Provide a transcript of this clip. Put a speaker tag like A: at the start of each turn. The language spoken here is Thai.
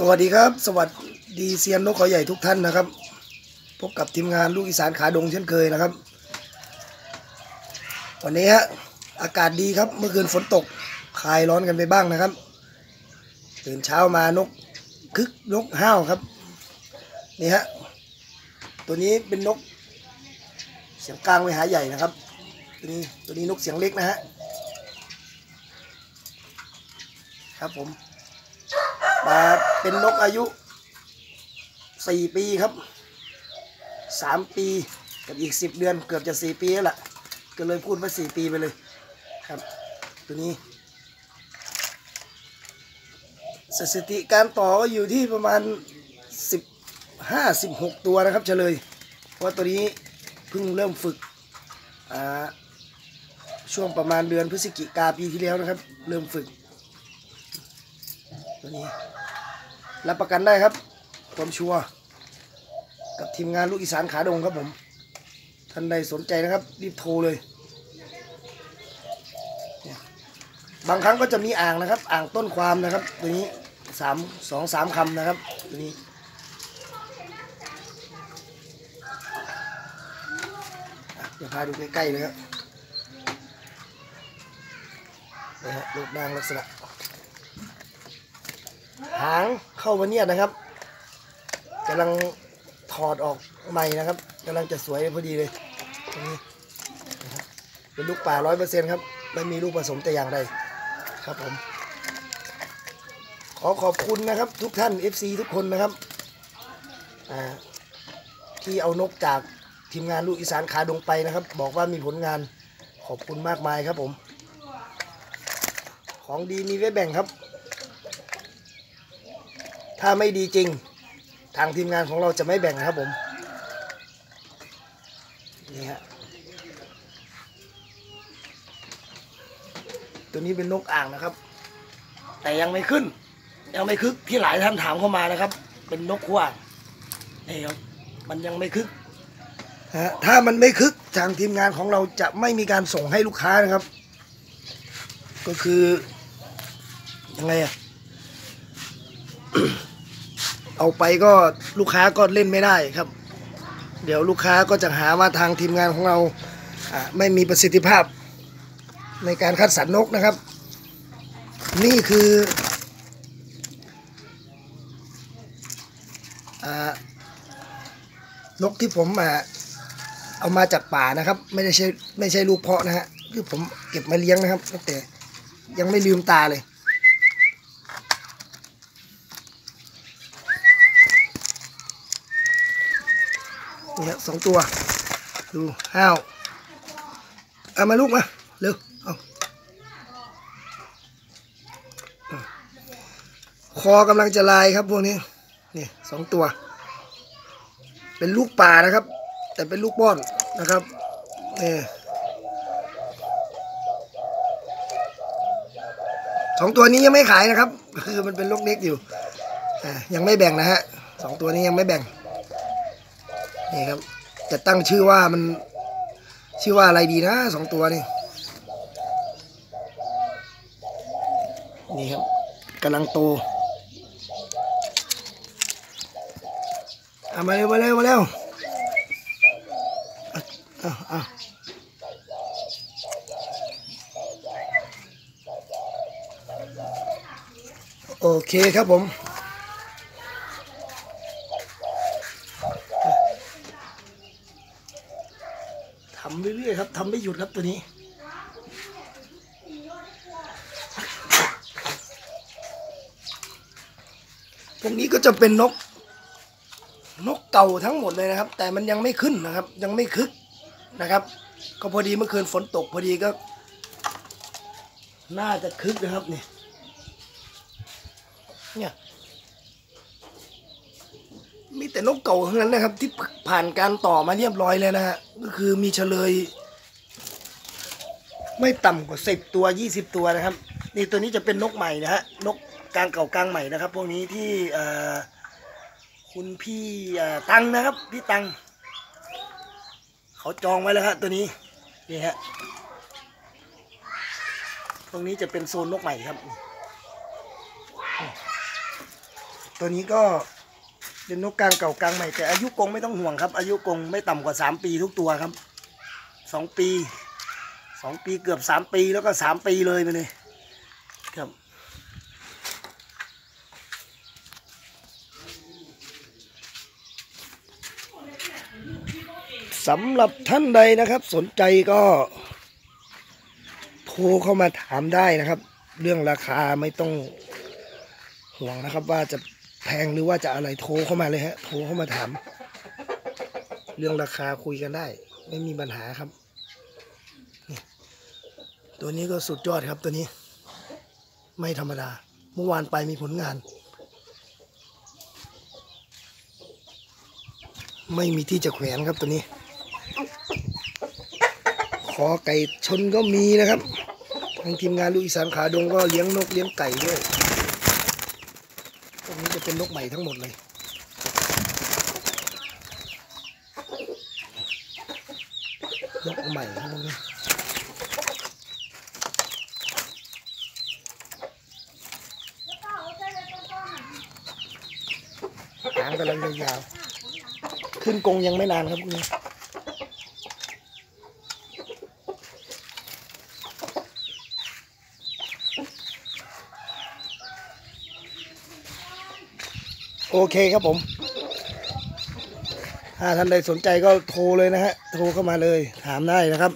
A: สวัสดีครับ สวัสดีเซียนนกเขาใหญ่ทุกท่านนะครับ พบกับทีมงานลูกอีสานขาดงเช่นเคยนะครับ วันนี้ฮะอากาศดีครับเมื่อคืนฝนตกคลายร้อนกันไปบ้างนะครับตื่นเช้ามานกคึกนกห้าวครับนี่ฮะตัวนี้เป็นนกเสียงกลางไปหาใหญ่นะครับ ตัวนี้ตัวนี้นกเสียงเล็กนะฮะครับผม เป็นนกอายุสี่ปีครับสามปีกับอีกสิบเดือนเกือบจะสี่ปีแล้วล่ะ ก็เลยพูดว่าสี่ปีไปเลยครับ ตัวนี้ สถิติการต่อก็อยู่ที่ประมาณสิบห้าสิบหกตัวนะครับเฉลย เพราะตัวนี้เพิ่งเริ่มฝึกช่วงประมาณเดือนพฤศจิกาปีที่แล้วนะครับ เริ่มฝึก ตัวนี้ รับประกันได้ครับ ความชัวร์กับทีมงานลูกอีสานขาดงครับผม ท่านใดสนใจนะครับ รีบโทรเลย บางครั้งก็จะมีอ่างนะครับ อ่างต้นความนะครับ ตัวนี้สามสองสามคำนะครับ ตัวนี้อะเดี๋ยวพาดูใกล้ๆเลยครับนะฮะรูปร่างลักษณะ หางเข้ามาเนี่ยนะครับกำลังถอดออกใหม่นะครับกำลังจะสวยพอดีเลยตรงนี้นะครับเป็นลูกป่าร้อยเปอร์เซ็นต์ครับไม่มีลูกผสมแต่อย่างใดครับผม ขอขอบคุณนะครับทุกท่าน FC ทุกคนนะครับที่เอานกจากทีมงานลูกอีสานขาดงไปนะครับ บอกว่ามีผลงานขอบคุณมากมายครับผม ของดีมีไว้แบ่งครับ ถ้าไม่ดีจริง ทางทีมงานของเราจะไม่แบ่งนะครับผมนี่ฮะตัวนี้เป็นนกอ่างนะครับ แต่ยังไม่ขึ้น ยังไม่คึกที่หลายท่านถามเข้ามานะครับ เป็นนกขั้วนี่ครับมันยังไม่คึกถ้ามันไม่คึกทางทีมงานของเราจะไม่มีการส่งให้ลูกค้านะครับ ก็คือยังไงอะ เอาไปก็ลูกค้าก็เล่นไม่ได้ครับ เดี๋ยวลูกค้าก็จะหาว่าทางทีมงานของเราไม่มีประสิทธิภาพในการคัดสรรนกนะครับ นี่คืออนกที่ผมเอามาจากป่านะครับ ไม่ได้ใช่ไม่ใช่ลูกเพาะนะฮะคือผมเก็บมาเลี้ยงนะครับตั้งแต่ยังไม่ลืมตาเลย นี่ยสองตัว ดูห้าวเอามาลูกมา เร็ว เอาอะคอกำลังจะลายครับพวกนี้ นี่สองตัว เป็นลูกป่านะครับ แต่เป็นลูกป้อนนะครับนี่สองตัวนี้ยังไม่ขายนะครับ คือมันเป็นลูกเล็กอยู่อ่ายังไม่แบ่งนะฮะสองตัวนี้ยังไม่แบ่ง นี่ครับ จะตั้งชื่อว่ามัน ชื่อว่าอะไรดีนะสองตัวนี่นี่ครับกำลังโตเอามาเร็วมาเร็วมาเร็วเอาเอาโอเคครับผม ทำเรื่อยๆครับทำไม่หยุดครับตัวนี้ พวกนี้ก็จะเป็นนก นกเก่าทั้งหมดเลยนะครับ แต่มันยังไม่ขึ้นนะครับ ยังไม่คึกนะครับ ก็พอดีเมื่อคืนฝนตกพอดีก็ น่าจะคึกนะครับนี่เนี่ย มีแต่นกเก่าทั้งนั้นนะครับ ที่ผ่านการต่อมาเรียบร้อยแล้วนะฮะก็คือมีเฉลย ไม่ต่ำกว่าสิบตัวยี่สิบตัวนะครับนี่ตัวนี้จะเป็นนกใหม่นะฮะนกกลางเก่ากลางใหม่นะครับ พวกนี้ที่คุณพี่ตังนะครับ พี่ตังเขาจองไว้แล้วครับตัวนี้นี่ฮะตรงนี้จะเป็นโซนนกใหม่ครับ ตัวนี้ก็ เป็นนกกลางเก่ากลางใหม่แต่อายุกงไม่ต้องห่วงครับ อายุกงไม่ต่ำกว่าสามปีทุกตัวครับสองปีสองปีเกือบสามปีแล้วก็สามปีเลยมาเลยครับสำหรับท่านใดนะครับ สนใจก็โทรเข้ามาถามได้นะครับ เรื่องราคาไม่ต้องห่วงนะครับว่าจะ แพงหรือว่าจะอะไรโทรเข้ามาเลยฮะ โทรเข้ามาถาม เรื่องราคาคุยกันได้ ไม่มีปัญหาครับตัวนี้ก็สุดยอดครับตัวนี้ ไม่ธรรมดา เมื่อวานไปมีผลงาน ไม่มีที่จะแขวนครับตัวนี้ ขอไก่ชนก็มีนะครับทางทีมงานลูกอีสานขาดงก็เลี้ยงนกเลี้ยงไก่ด้วย นี้จะเป็นนกใหม่ทั้งหมดเลย นกใหม่ทั้งหมดเลยหางกำลังยาวๆขึ้นกรงยังไม่นานครับคุณ โอเคครับผม ถ้าท่านใดสนใจก็โทรเลยนะฮะ โทรเข้ามาเลย ถามได้นะครับ